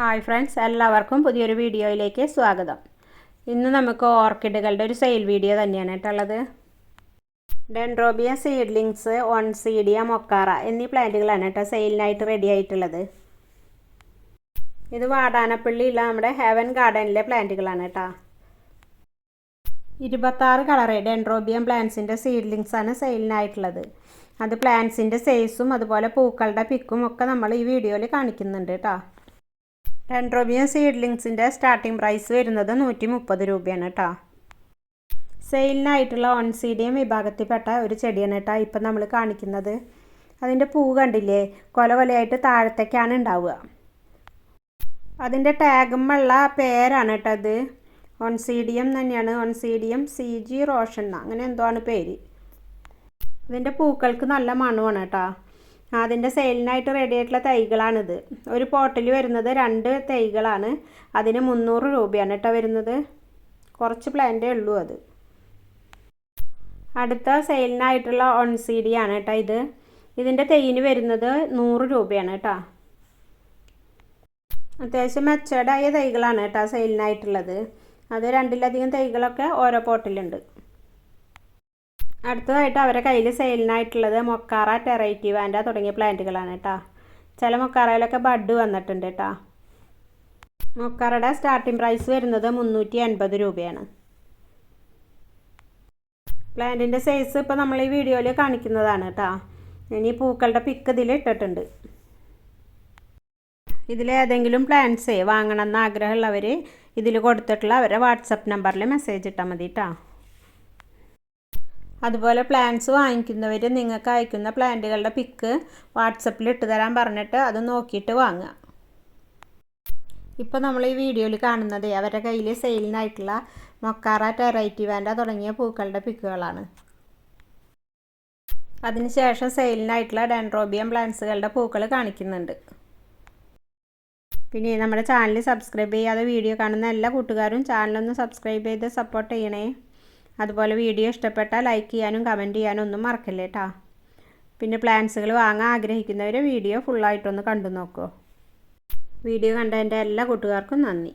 Hi friends എല്ലാവർക്കും പുതിയൊരു വീഡിയോയിലേക്ക് സ്വാഗതം. ഇന്ന് നമുക്ക് ഓർക്കിഡുകളുടെ ഒരു സെയിൽ വീഡിയോ തന്നെയാണ് കേട്ടുള്ളത് ഡെൻഡ്രോബിയ സീഡ്ലിങ്സ് ഓൺ സീഡിയ മൊക്കാറ എന്നീ പ്ലാന്റുകളാണ് കേട്ടോ സെയിലിനായിട്ട് റെഡി ആയിട്ടുള്ളത്. ഇത് വാടാനപ്പള്ളിയുള്ള നമ്മുടെ ഹെവൻ ഗാർഡനിലെ പ്ലാന്റുകളാണ് കേട്ടോ. ഇരുപത്താറ് കളറ് ഡെൻഡ്രോബിയം പ്ലാന്റ്സിന്റെ ആണ് സെയിലിനായിട്ടുള്ളത് അത് പ്ലാന്റ്സിന്റെ സൈസും അതുപോലെ പൂക്കളുടെ പിക്കും ഒക്കെ നമ്മൾ ഈ വീഡിയോയിൽ കാണിക്കുന്നുണ്ട് കേട്ടോ. ഡെൻഡ്രോബിയം സീഡ്ലിങ്സിന്റെ സ്റ്റാർട്ടിംഗ് പ്രൈസ് വരുന്നത് നൂറ്റി മുപ്പത് രൂപയാണ് കേട്ടോ സെയിലിനായിട്ടുള്ള ഓൺസീഡിയം വിഭാഗത്തിൽപ്പെട്ട ഒരു ചെടിയാണ് കേട്ടോ ഇപ്പം നമ്മൾ കാണിക്കുന്നത്. അതിന്റെ പൂ കണ്ടില്ലേ? കൊല കൊലയായിട്ട് താഴത്തേക്കാണ് ഉണ്ടാവുക. അതിന്റെ ടാഗുമുള്ള പേരാണ് കേട്ടോ അത് ഓൺസീഡിയം തന്നെയാണ്. ഓൺസീഡിയം സി ജി റോഷൻ അങ്ങനെ എന്തോ ആണ് പേര്. ഇതിന്റെ പൂക്കൾക്ക് നല്ല മണമാണ് കേട്ടോ അതിന്റെ സെയിലിനായിട്ട് റെഡി ആയിട്ടുള്ള തൈകളാണിത്. ഒരു പോട്ടിൽ വരുന്നത് രണ്ട് തൈകളാണ്. അതിന് മുന്നൂറ് രൂപയാണ് കേട്ടോ വരുന്നത്. കുറച്ച് പ്ലാന്റേ ഉള്ളൂ അത്. അടുത്ത സെയിലിനായിട്ടുള്ള ആണ് കേട്ടോ ഇത്. ഇതിന്റെ തെയ്യിന് വരുന്നത് നൂറ് രൂപയാണ് കേട്ടോ. അത്യാവശ്യം മെച്ചേർഡായ തൈകളാണ് കേട്ടോ സെയിലിനായിട്ടുള്ളത്. അത് രണ്ടിലധികം തൈകളൊക്കെ ഓരോ പോട്ടിലുണ്ട് അടുത്തതായിട്ട് അവരെ കയ്യിൽ സെയിലിനായിട്ടുള്ളത് മൊക്കാറ ടെറൈറ്റി വാൻഡ തുടങ്ങിയ പ്ലാന്റുകളാണ് കേട്ടോ. ചില മൊക്കാറയിലൊക്കെ ബഡ് വന്നിട്ടുണ്ട് കേട്ടോ. മൊക്കാറയുടെ സ്റ്റാർട്ടിംഗ് പ്രൈസ് വരുന്നത് മുന്നൂറ്റി അൻപത് രൂപയാണ്. പ്ലാന്റിന്റെ സൈസ് ഇപ്പോൾ നമ്മൾ ഈ വീഡിയോയിൽ കാണിക്കുന്നതാണ് കേട്ടോ. ഇനി പൂക്കളുടെ പിക്ക് ഇതിൽ ഇട്ടിട്ടുണ്ട്. ഇതിലേതെങ്കിലും പ്ലാൻസേ വാങ്ങണമെന്ന് ആഗ്രഹമുള്ളവർ ഇതിൽ കൊടുത്തിട്ടുള്ള അവരുടെ വാട്സപ്പ് നമ്പറിൽ മെസ്സേജ് ഇട്ടാൽ മതി കേട്ടോ. അതുപോലെ പ്ലാന്റ്സ് വാങ്ങിക്കുന്നവർ നിങ്ങൾക്ക് അയക്കുന്ന പ്ലാന്റുകളുടെ പിക്ക് വാട്സപ്പിൽ ഇട്ട് തരാൻ പറഞ്ഞിട്ട് അത് നോക്കിയിട്ട് വാങ്ങുക. ഇപ്പോൾ നമ്മൾ ഈ വീഡിയോയിൽ കാണുന്നത് അവരുടെ കയ്യിൽ സെയിലിനായിട്ടുള്ള മൊക്കാറ ടെറൈറ്റി വാൻഡ തുടങ്ങിയ പൂക്കളുടെ പിക്കുകളാണ് അതിനുശേഷം സെയിലിനായിട്ടുള്ള ഡെൻഡ്രോബിയം പ്ലാന്റ്സുകളുടെ പൂക്കൾ കാണിക്കുന്നുണ്ട്. പിന്നെ നമ്മുടെ ചാനൽ സബ്സ്ക്രൈബ് ചെയ്യാതെ വീഡിയോ കാണുന്ന എല്ലാ കൂട്ടുകാരും ചാനലൊന്ന് സബ്സ്ക്രൈബ് ചെയ്ത് സപ്പോർട്ട് ചെയ്യണേ. അതുപോലെ വീഡിയോ ഇഷ്ടപ്പെട്ടാൽ ലൈക്ക് ചെയ്യാനും കമന്റ് ചെയ്യാനും ഒന്നും മറക്കല്ലേ കേട്ടോ പിന്നെ പ്ലാൻസുകൾ വാങ്ങാൻ ആഗ്രഹിക്കുന്നവർ വീഡിയോ ഫുള്ളായിട്ടൊന്ന് കണ്ടു നോക്കൂ. വീഡിയോ കണ്ട എന്റെ എല്ലാ കൂട്ടുകാർക്കും നന്ദി.